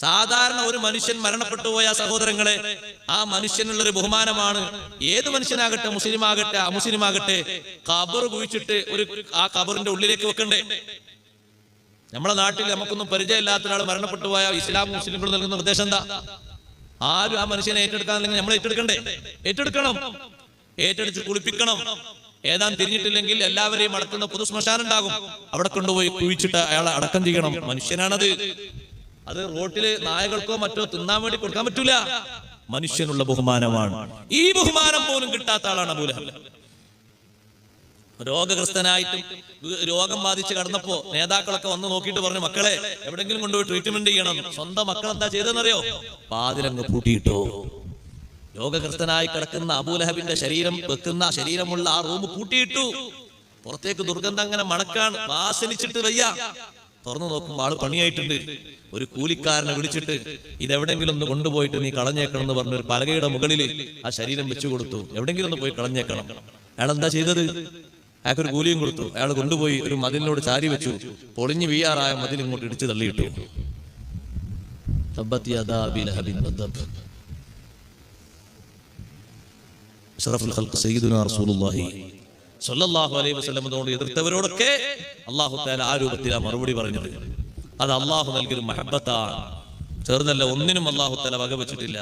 സാധാരണ ഒരു മനുഷ്യൻ മരണപ്പെട്ടു പോയ സഹോദരങ്ങളെ ആ മനുഷ്യനുള്ളൊരു ബഹുമാനമാണ്. ഏത് മനുഷ്യനാകട്ടെ മുസ്ലിം ആകട്ടെ അമുസ്ലിം ആകട്ടെ കബർ കുഴിച്ചിട്ട് ഒരു ആ കബറിന്റെ ഉള്ളിലേക്ക് വെക്കണ്ടേ? നമ്മളെ നാട്ടിൽ നമുക്കൊന്നും പരിചയമില്ലാത്ത ഒരാൾ മരണപ്പെട്ടു പോയ ഇസ്ലാം മുസ്ലിംകൾ നൽകുന്ന നിർദ്ദേശം എന്താ? ആരും ആ മനുഷ്യനെ ഏറ്റെടുക്കാൻ അല്ലെങ്കിൽ നമ്മൾ ഏറ്റെടുക്കണ്ടേ? ഏറ്റെടുക്കണം. ഏറ്റെടുത്ത് കുളിപ്പിക്കണം. ഏതാൻ തിരിഞ്ഞിട്ടില്ലെങ്കിൽ എല്ലാവരെയും അടക്കുന്ന പൊതു ശ്മശാനം ഉണ്ടാകും. അവിടെ കൊണ്ടുപോയി കുഴിച്ചിട്ട് അയാളെ അടക്കം ചെയ്യണം. മനുഷ്യനാണത്. അത് റോട്ടിൽ നായകൾക്കോ മറ്റോ തിന്നാൻ വേണ്ടി കൊടുക്കാൻ പറ്റൂല. മനുഷ്യനുള്ള ബഹുമാനമാണ്. ഈ ബഹുമാനം പോലും കിട്ടാത്ത ആളാണ് അബൂലഹബ് രോഗഗ്രസ്തനായിട്ടും രോഗം ബാധിച്ച് കടന്നപ്പോ നേതാക്കളൊക്കെ വന്ന് നോക്കിയിട്ട് പറഞ്ഞു മക്കളെ എവിടെങ്കിലും കൊണ്ടുപോയി ട്രീറ്റ്മെന്റ് ചെയ്യണം. സ്വന്തം മക്കൾ എന്താ ചെയ്തെന്നറിയോ പാതിരങ്ങ് പൂട്ടിയിട്ടോ. രോഗഗ്രസ്തനായി കിടക്കുന്ന അബൂലഹബിന്റെ ശരീരം വെക്കുന്ന ശരീരമുള്ള ആ റൂം പൂട്ടിയിട്ടു. പുറത്തേക്ക് ദുർഗന്ധം അങ്ങനെ മണക്കാൻ വാസനിച്ചിട്ട് വയ്യ. തുറന്നു നോക്കുമ്പോൾ ആൾ പണിയായിട്ടുണ്ട്. ഒരു കൂലിക്കാരനെ വിളിച്ചിട്ട് ഇതെവിടെങ്കിലും ഒന്ന് കൊണ്ടുപോയിട്ട് നീ കളഞ്ഞേക്കണം എന്ന് പറഞ്ഞ ഒരു പലകയുടെ മുകളിൽ ആ ശരീരം വെച്ചു കൊടുത്തു. എവിടെങ്കിലും ഒന്ന് പോയി കളഞ്ഞേക്കണം. അയാൾ എന്താ ചെയ്തത്? അയാൾക്ക് ഒരു കൂലിയും കൊടുത്തു. അയാൾ കൊണ്ടുപോയി ഒരു മതിലിനോട് ചാരി വെച്ചു. പൊളിഞ്ഞു വീയാറായ മതിൽ ഇങ്ങോട്ട് ഇടിച്ചു തള്ളിയിട്ടു. അഷ്റഫുൽ സയ്യിദുനാ റസൂലുള്ളാഹി സ്വല്ലല്ലാഹു അലൈഹി വസല്ലം കൊണ്ട് എതിർത്തവരോടൊക്കെ അല്ലാഹു തആല ആ രൂപത്തിലാ മറുപടി പറഞ്ഞു അത് അള്ളാഹു നൽകിയൊരു മഹബത്താണ്. ചേർന്നല്ല ഒന്നിനും അള്ളാഹു തആല വക വെച്ചിട്ടില്ല